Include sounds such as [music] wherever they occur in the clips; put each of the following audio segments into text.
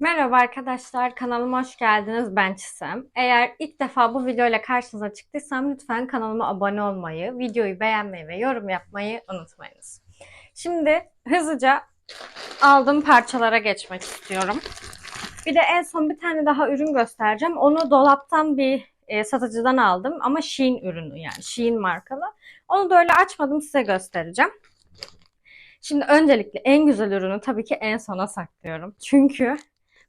Merhaba arkadaşlar, kanalıma hoş geldiniz. Ben Çisem. Eğer ilk defa bu videoyla karşınıza çıktıysam lütfen kanalıma abone olmayı, videoyu beğenmeyi ve yorum yapmayı unutmayınız. Şimdi hızlıca aldığım parçalara geçmek istiyorum. Bir de en son bir tane daha ürün göstereceğim. Onu dolaptan bir e, satıcıdan aldım ama Shein ürünü yani Shein markalı. Onu da öyle açmadım size göstereceğim. Şimdi öncelikle en güzel ürünü tabii ki en sona saklıyorum. Çünkü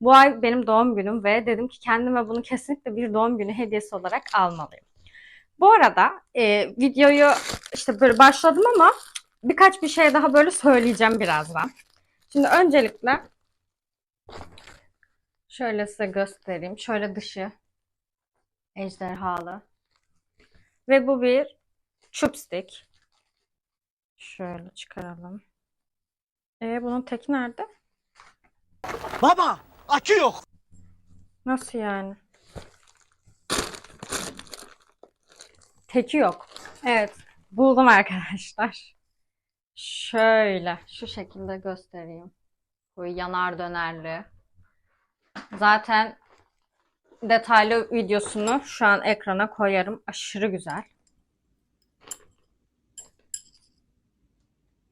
bu ay benim doğum günüm ve dedim ki kendime bunu kesinlikle bir doğum günü hediyesi olarak almalıyım. Bu arada e, videoyu işte böyle başladım ama birkaç bir şey daha böyle söyleyeceğim birazdan. Şimdi öncelikle şöyle size göstereyim. Şöyle dışı ejderhalı. Ve bu bir chopstick. Şöyle çıkaralım. E bunun teki nerede? Baba akü yok. Nasıl yani? Teki yok. Evet, buldum arkadaşlar. Şöyle, şu şekilde göstereyim. Bu yanar dönerli. Zaten detaylı videosunu şu an ekrana koyarım. Aşırı güzel.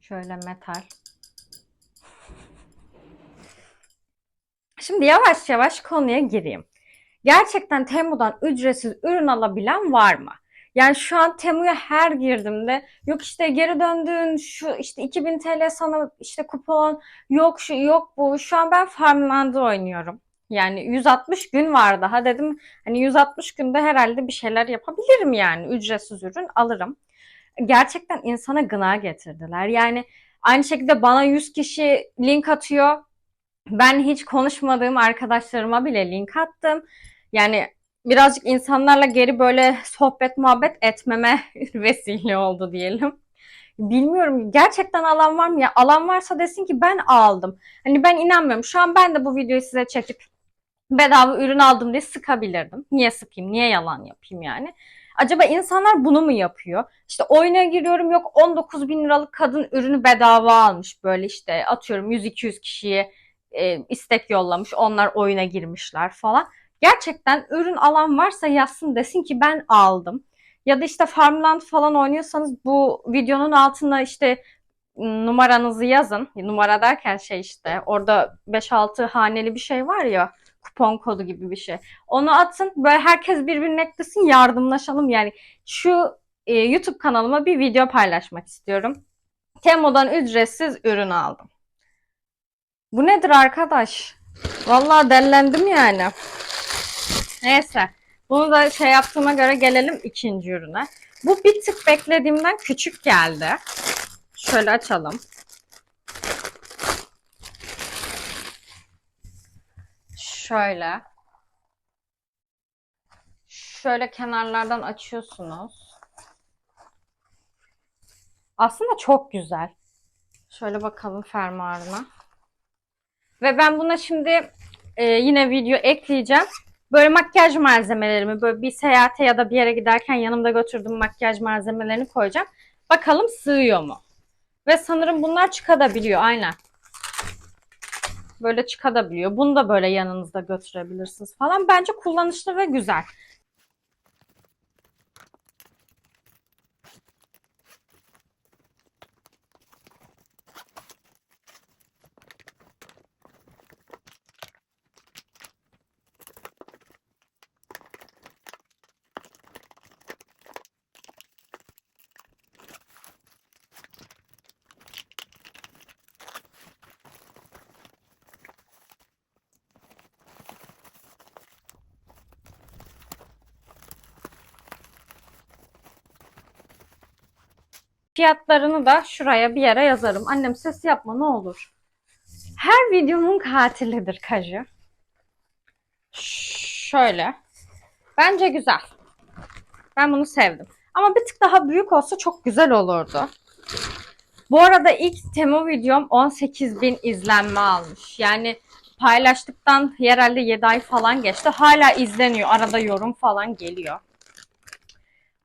Şöyle metal. Şimdi yavaş yavaş konuya gireyim. Gerçekten Temu'dan ücretsiz ürün alabilen var mı? Yani şu an Temu'ya her girdiğimde yok işte geri döndün şu işte 2000 TL sana işte kupon yok şu yok bu. Şu an ben Farmland'ı oynuyorum. Yani 160 gün var daha dedim hani 160 günde herhalde bir şeyler yapabilirim yani ücretsiz ürün alırım. Gerçekten insana gına getirdiler. Yani aynı şekilde bana 100 kişi link atıyor. Ben hiç konuşmadığım arkadaşlarıma bile link attım. Yani birazcık insanlarla geri böyle sohbet muhabbet etmeme [laughs] vesile oldu diyelim. Bilmiyorum gerçekten alan var mı ya? Alan varsa desin ki ben aldım. Hani ben inanmıyorum. Şu an ben de bu videoyu size çekip bedava ürün aldım diye sıkabilirdim. Niye sıkayım? Niye yalan yapayım yani? Acaba insanlar bunu mu yapıyor? İşte oyuna giriyorum yok 19 bin liralık kadın ürünü bedava almış böyle işte atıyorum 100-200 kişiye e, istek yollamış. Onlar oyuna girmişler falan. Gerçekten ürün alan varsa yazsın desin ki ben aldım. Ya da işte Farmland falan oynuyorsanız bu videonun altına işte numaranızı yazın. Numara derken şey işte orada 5-6 haneli bir şey var ya kupon kodu gibi bir şey. Onu atın böyle herkes birbirine eklesin yardımlaşalım. Yani şu e, YouTube kanalıma bir video paylaşmak istiyorum. Temu'dan ücretsiz ürün aldım. Bu nedir arkadaş? Vallahi dellendim yani. Neyse. Bunu da şey yaptığıma göre gelelim ikinci ürüne. Bu bir tık beklediğimden küçük geldi. Şöyle açalım. Şöyle. Şöyle kenarlardan açıyorsunuz. Aslında çok güzel. Şöyle bakalım fermuarına. Ve ben buna şimdi e, yine video ekleyeceğim. Böyle makyaj malzemelerimi böyle bir seyahate ya da bir yere giderken yanımda götürdüğüm makyaj malzemelerini koyacağım. Bakalım sığıyor mu? Ve sanırım bunlar çıkabiliyor aynen. Böyle çıkabiliyor. Bunu da böyle yanınızda götürebilirsiniz falan. Bence kullanışlı ve güzel. Fiyatlarını da şuraya bir yere yazarım. Annem ses yapma ne olur. Her videomun katilidir Kajı. Şöyle. Bence güzel. Ben bunu sevdim. Ama bir tık daha büyük olsa çok güzel olurdu. Bu arada ilk Temo videom 18 bin izlenme almış. Yani paylaştıktan herhalde 7 ay falan geçti. Hala izleniyor. Arada yorum falan geliyor.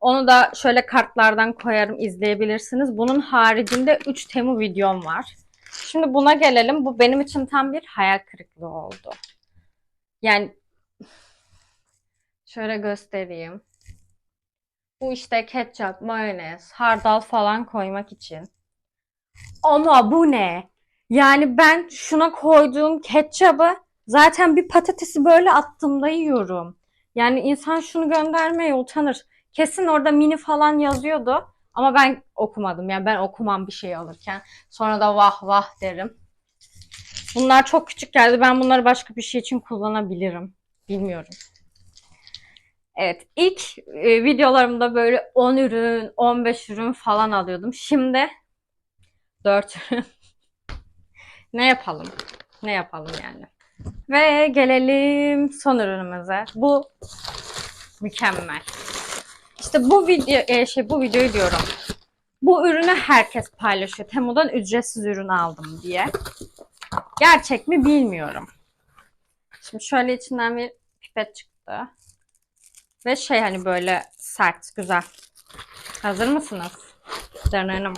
Onu da şöyle kartlardan koyarım izleyebilirsiniz. Bunun haricinde 3 Temu videom var. Şimdi buna gelelim. Bu benim için tam bir hayal kırıklığı oldu. Yani şöyle göstereyim. Bu işte ketçap, mayonez, hardal falan koymak için. Ama bu ne? Yani ben şuna koyduğum ketçabı zaten bir patatesi böyle attığımda yiyorum. Yani insan şunu göndermeye utanır. Kesin orada mini falan yazıyordu. Ama ben okumadım. Yani ben okumam bir şey alırken. Sonra da vah vah derim. Bunlar çok küçük geldi. Ben bunları başka bir şey için kullanabilirim. Bilmiyorum. Evet, ilk e, videolarımda böyle 10 ürün, 15 ürün falan alıyordum. Şimdi 4 ürün. [laughs] ne yapalım? Ne yapalım yani? Ve gelelim son ürünümüze. Bu mükemmel. İşte bu video e, şey bu videoyu diyorum. Bu ürünü herkes paylaşıyor. Temu'dan ücretsiz ürün aldım diye. Gerçek mi bilmiyorum. Şimdi şöyle içinden bir pipet çıktı. Ve şey hani böyle sert, güzel. Hazır mısınız? Denerim.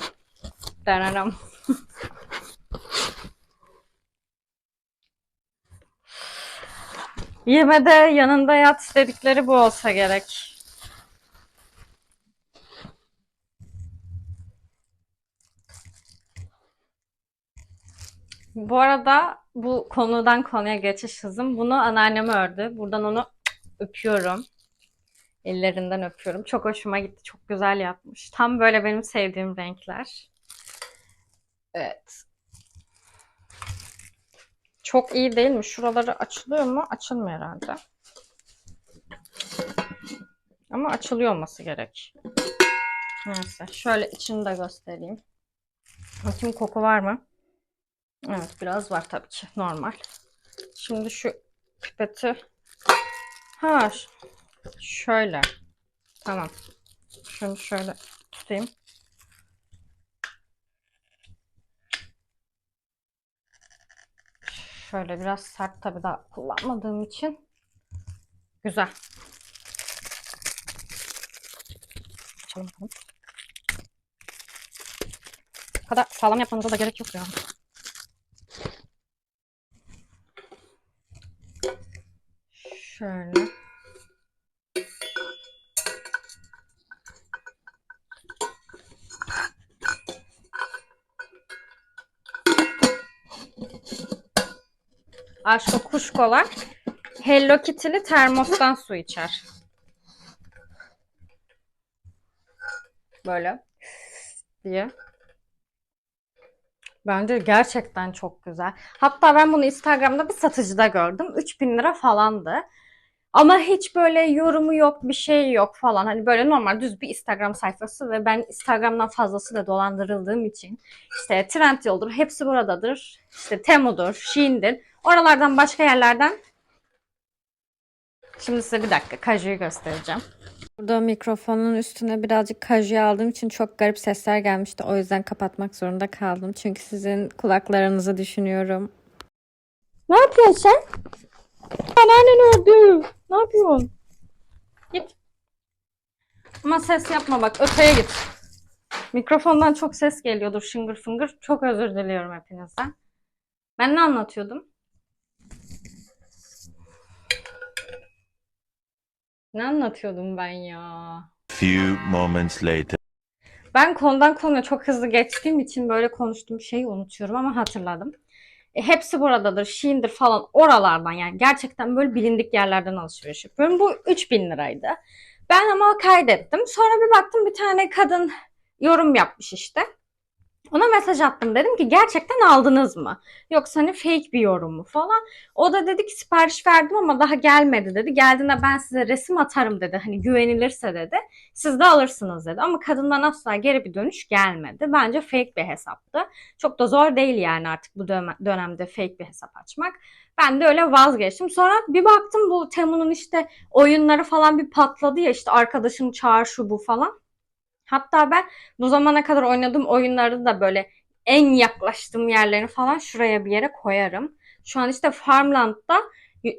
Denerim. [laughs] Yemede yanında yat dedikleri bu olsa gerek. Bu arada bu konudan konuya geçiş hızım. Bunu anneannem ördü. Buradan onu öpüyorum. Ellerinden öpüyorum. Çok hoşuma gitti. Çok güzel yapmış. Tam böyle benim sevdiğim renkler. Evet. Çok iyi değil mi? Şuraları açılıyor mu? Açılmıyor herhalde. Ama açılıyor olması gerek. Neyse. Şöyle içini de göstereyim. Bakayım koku var mı? Evet biraz var tabii ki. Normal. Şimdi şu pipeti ha şöyle. Tamam. Şunu şöyle tutayım. Şöyle biraz sert tabii daha kullanmadığım için. Güzel. Açalım bakalım. Bu kadar sağlam yapmanıza da gerek yok ya. Aşko kuşkolar Hello Kitty'li termostan su içer. Böyle diye. Bence gerçekten çok güzel. Hatta ben bunu Instagram'da bir satıcıda gördüm. 3000 lira falandı. Ama hiç böyle yorumu yok, bir şey yok falan. Hani böyle normal düz bir Instagram sayfası ve ben Instagram'dan fazlasıyla dolandırıldığım için işte Trendyol'dur, hepsi buradadır. İşte Temu'dur, Shein'dir. Oralardan başka yerlerden Şimdi size bir dakika kajuyu göstereceğim. Burada mikrofonun üstüne birazcık kaju aldığım için çok garip sesler gelmişti. O yüzden kapatmak zorunda kaldım. Çünkü sizin kulaklarınızı düşünüyorum. Ne yapıyorsun sen? Anneannen öldü. Ne yapıyorsun? Git. Ama ses yapma bak. Öteye git. Mikrofondan çok ses geliyordur şıngır fıngır. Çok özür diliyorum hepinizden. Ben ne anlatıyordum? Ne anlatıyordum ben ya? Few moments later. Ben konudan konuya çok hızlı geçtiğim için böyle konuştuğum şeyi unutuyorum ama hatırladım. E, hepsi buradadır, Shein'dir falan oralardan yani gerçekten böyle bilindik yerlerden alışveriş yapıyorum. Bu 3000 liraydı. Ben ama kaydettim. Sonra bir baktım bir tane kadın yorum yapmış işte. Ona mesaj attım dedim ki gerçekten aldınız mı? Yoksa hani fake bir yorum mu falan. O da dedi ki sipariş verdim ama daha gelmedi dedi. Geldiğinde ben size resim atarım dedi. Hani güvenilirse dedi. Siz de alırsınız dedi. Ama kadından asla geri bir dönüş gelmedi. Bence fake bir hesaptı. Çok da zor değil yani artık bu dönem- dönemde fake bir hesap açmak. Ben de öyle vazgeçtim. Sonra bir baktım bu Temu'nun işte oyunları falan bir patladı ya işte arkadaşım çağır şu bu falan. Hatta ben bu zamana kadar oynadığım oyunları da böyle en yaklaştığım yerlerini falan şuraya bir yere koyarım. Şu an işte Farmland'da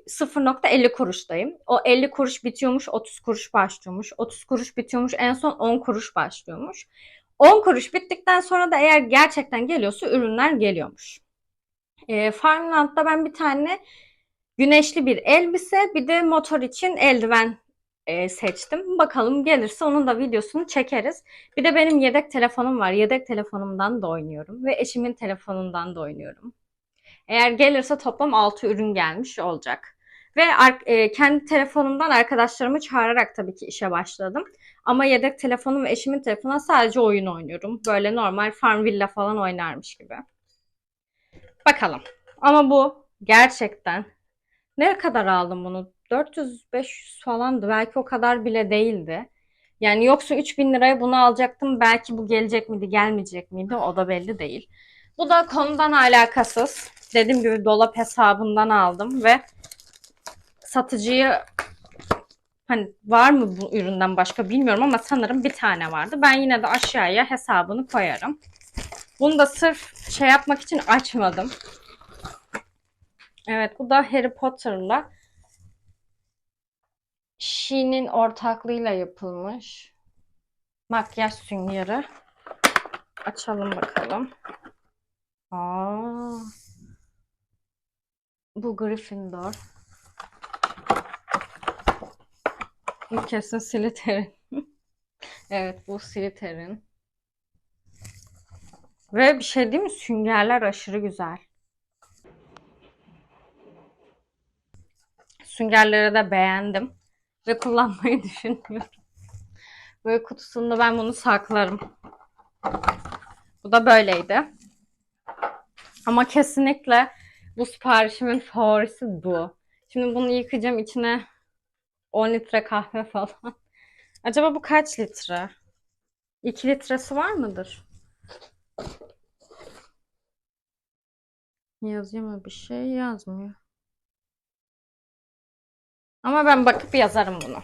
0.50 kuruştayım. O 50 kuruş bitiyormuş, 30 kuruş başlıyormuş. 30 kuruş bitiyormuş, en son 10 kuruş başlıyormuş. 10 kuruş bittikten sonra da eğer gerçekten geliyorsa ürünler geliyormuş. E, Farmland'da ben bir tane güneşli bir elbise, bir de motor için eldiven e, seçtim. Bakalım gelirse onun da videosunu çekeriz. Bir de benim yedek telefonum var. Yedek telefonumdan da oynuyorum ve eşimin telefonundan da oynuyorum. Eğer gelirse toplam 6 ürün gelmiş olacak. Ve e, kendi telefonumdan arkadaşlarımı çağırarak tabii ki işe başladım. Ama yedek telefonum ve eşimin telefonuna sadece oyun oynuyorum. Böyle normal Farmvilla falan oynarmış gibi. Bakalım. Ama bu gerçekten ne kadar aldım bunu? 400-500 falandı. Belki o kadar bile değildi. Yani yoksa 3000 liraya bunu alacaktım. Belki bu gelecek miydi, gelmeyecek miydi? O da belli değil. Bu da konudan alakasız. Dediğim gibi dolap hesabından aldım ve satıcıyı hani var mı bu üründen başka bilmiyorum ama sanırım bir tane vardı. Ben yine de aşağıya hesabını koyarım. Bunu da sırf şey yapmak için açmadım. Evet bu da Harry Potter'la Shein'in ortaklığıyla yapılmış makyaj süngeri. Açalım bakalım. Aa, bu Gryffindor. Bu kesin Slytherin. [laughs] evet bu Slytherin. Ve bir şey değil mi? Süngerler aşırı güzel. Süngerleri de beğendim. Ve kullanmayı [laughs] düşünüyorum. Böyle kutusunda ben bunu saklarım. Bu da böyleydi. Ama kesinlikle bu siparişimin favorisi bu. Şimdi bunu yıkayacağım içine 10 litre kahve [laughs] falan. Acaba bu kaç litre? 2 litresi var mıdır? Yazıyor mu bir şey? Yazmıyor. Ama ben bakıp yazarım bunu.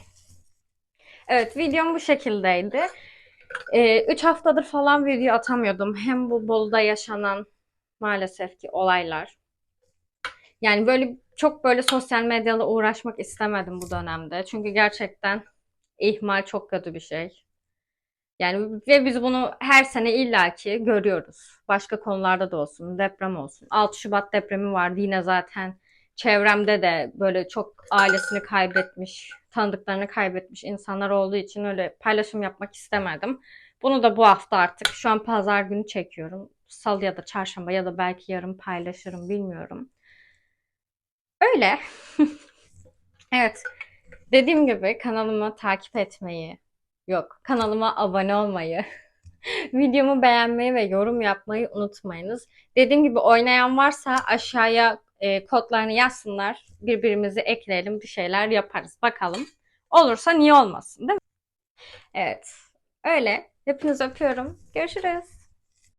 Evet videom bu şekildeydi. 3 haftadır falan video atamıyordum. Hem bu Bolu'da yaşanan maalesef ki olaylar. Yani böyle çok böyle sosyal medyayla uğraşmak istemedim bu dönemde. Çünkü gerçekten ihmal çok kötü bir şey. Yani ve biz bunu her sene illaki görüyoruz. Başka konularda da olsun, deprem olsun. 6 Şubat depremi vardı yine zaten çevremde de böyle çok ailesini kaybetmiş, tanıdıklarını kaybetmiş insanlar olduğu için öyle paylaşım yapmak istemedim. Bunu da bu hafta artık şu an pazar günü çekiyorum. Salı ya da çarşamba ya da belki yarın paylaşırım bilmiyorum. Öyle. [laughs] evet. Dediğim gibi kanalımı takip etmeyi, yok kanalıma abone olmayı, [laughs] videomu beğenmeyi ve yorum yapmayı unutmayınız. Dediğim gibi oynayan varsa aşağıya e, kodlarını yazsınlar. Birbirimizi ekleyelim, bir şeyler yaparız. Bakalım. Olursa niye olmasın değil mi? Evet. Öyle. Hepinizi öpüyorum. Görüşürüz.